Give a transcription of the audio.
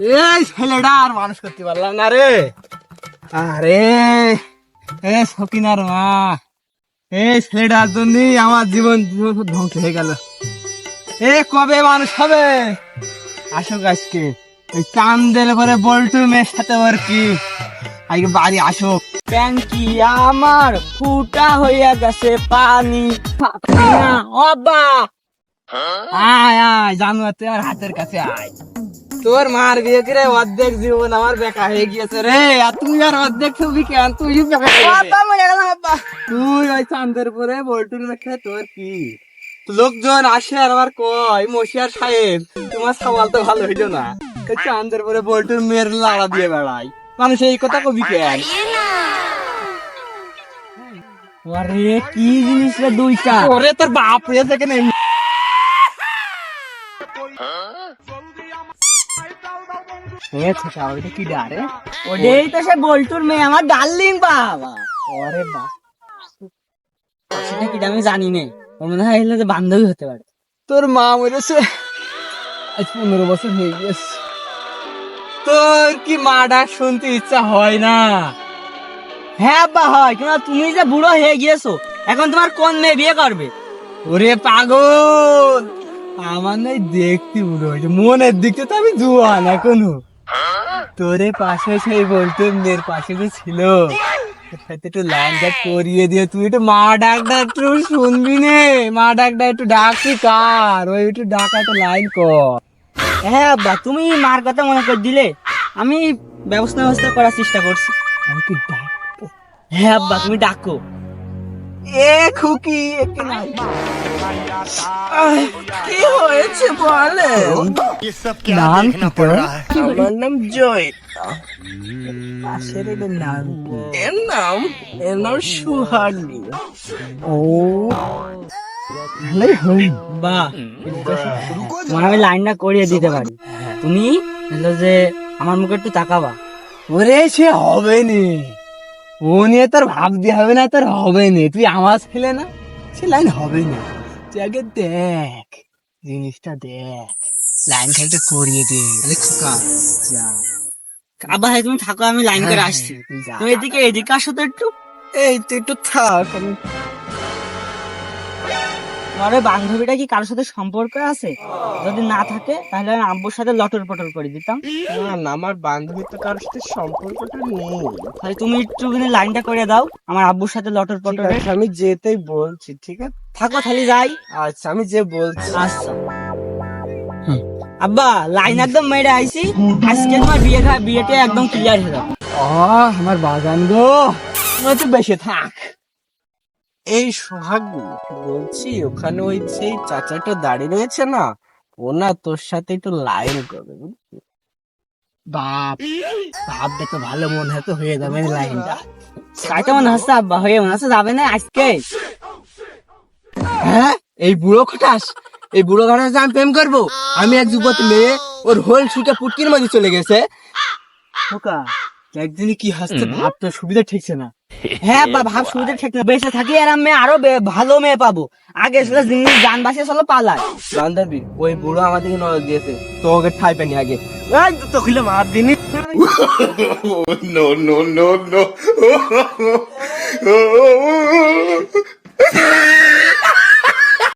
এই ছেলেটা আর মানুষ করতে পারলাম না রে। আরে, এ সকিনার মা। এই ছেলেটার জন্যই আমার জীবন ধ্বংস হয়ে গেল। এ কবে মানুষ হবে? আসুক আজকে। ওই চান্দের পরে বল্টু মেয়ের সাথে ওর কি? আজকে বাড়ি আসুক। ট্যাঙ্কি আমার ফুটা হইয়া গেছে পানি। অবা! আয় আয় জানুয়ার তুই আমার হাতের কাছে আয়। তোর মার বিয়ে করে অর্ধেক জীবন আমার বেকা হয়ে গিয়েছে রে। আর তুই আর অর্ধেক ছবি কেন? তুই তুই ওই চান্দের পরে বল্টুর মেখে তোর কি? লোকজন আসে আর আমার কয় মশিয়ার সাহেব তোমার সওয়াল তো ভালো হইল না। চান্দের পরে বল্টুর মেয়ের লাড়া দিয়ে বেড়াই মানুষ এই কথা কবি কেন? আরে কি জিনিস রে দুইটা? ওরে তোর বাপ থেকে নেই এ ছোটা ওইটা কি ডারে? ওটাই তো সে বল্টুর মেয়ে আমার ডার্লিং বাবা। ওরে সেটা কি আমি জানি না। ওর মনে হয় যে বান্ধবী হতে পারে। তোর মা মরেছে। আজ পনেরো বছর হয়ে গেছে। তোর কি মা ডাক শুনতে ইচ্ছা হয় না? হ্যাঁ আব্বা হয় কিন্তু তুমি যে বুড়ো হয়ে গিয়েছো এখন তোমার কোন মেয়ে বিয়ে করবে? ওরে পাগল! আমার নাই দেখতে বুড়ো হয়েছে। মনের দিকে তো আমি জুয়ান এখনও। তোরে পাশে সেই বলতো মেয়ের পাশে তো ছিল। সাথে একটু লাইন ডাক করিয়ে দিয়ে তুই একটু মা ডাকটা একটু শুনবি নে। মা ডাকটা একটু ডাকছি কার? ওই একটু ডাকা একটু লাইন কর। হ্যাঁ আব্বা তুমি মার কথা মনে করে দিলে। আমি ব্যবস্থা ব্যবস্থা করার চেষ্টা করছি। আমি কি ডাক। হ্যাঁ আব্বা তুমি ডাকো। এ খুকি একে কি হয়েছে বলে? নাম কি আমার নাম জয়িতা। পাশের নাম এর নাম এর নাম সুহানি। ও ভালোই তোমার আমি লাইনটা করিয়ে দিতে পারি। তুমি হলো যে আমার মুখে একটু তাকাবা। ওরে সে হবে নি ও নিয়ে তোর ভাবতে হবে না তোর হবে নি। তুই আমার ছেলে না সে লাইন হবে না। তুই আগে দেখ জিনিসটা দেখ। লাইন খেলতে করিয়ে দে। আরে খোকা যা। আব্বা হ্যাঁ তুমি থাকো আমি লাইন করে হ্যাঁ, আসছি। তুমি এদিকে এদিকে আসো তো একটু। এই তুই একটু থাক আমি তোমার ওই বান্ধবীটা কি কারোর সাথে সম্পর্ক আছে? যদি না থাকে তাহলে আমি আব্বুর সাথে লটর পটর করে দিতাম। না না আমার বান্ধবী তো কারোর সাথে সম্পর্কটা নেই। তাহলে তুমি একটু লাইনটা করে দাও আমার আব্বুর সাথে লটর ঠিক পটরে আছে, আমি যেতেই বলছি ঠিক আছে? থাকো তাহলে যাই। আচ্ছা আমি যে বলছি। আচ্ছা। আব্বা লাইন একদম মেরে আইছি। আজকে তোমার বিয়ে খা বিয়েটা একদম ক্লিয়ার হয়ে যাবে। ও আমার বাগান গো। তুই তো বেশি থাক। এই সোহাগ বলছি ওখানে ওই সেই চাচাটা দাঁড়িয়ে রয়েছে না ও না তোর সাথে একটু লাইন করবে বুঝলি? বাপ তো ভালো মনে হয় তো হয়ে যাবে লাইনটা তো মনে হচ্ছে আব্বা হয়ে মনে হচ্ছে যাবে না আজকে? হ্যাঁ? এই বুড়ো খটাস এই বুড়ো খটাস আমি প্রেম করব আমি এক যুবতী মেয়ে ওর হোল ছুটে পুটকির মাঝে চলে গেছে। খোকা একদিনই কি হাসতে ভাবতে সুবিধা ঠিকছে না। হ্যাঁ বা ভাব শুরুতে ঠিক না। বেঁচে থাকি আর আমি আরও ভালো মেয়ে পাবো। আগে ছিল জিনিস যান বাসে চলো পালায় বান্ধবী ওই বুড়ো আমাদেরকে নজর দিয়েছে। তো ওকে ঠাই পানি আগে। এই তো খুলে মার দিনি। No no no no.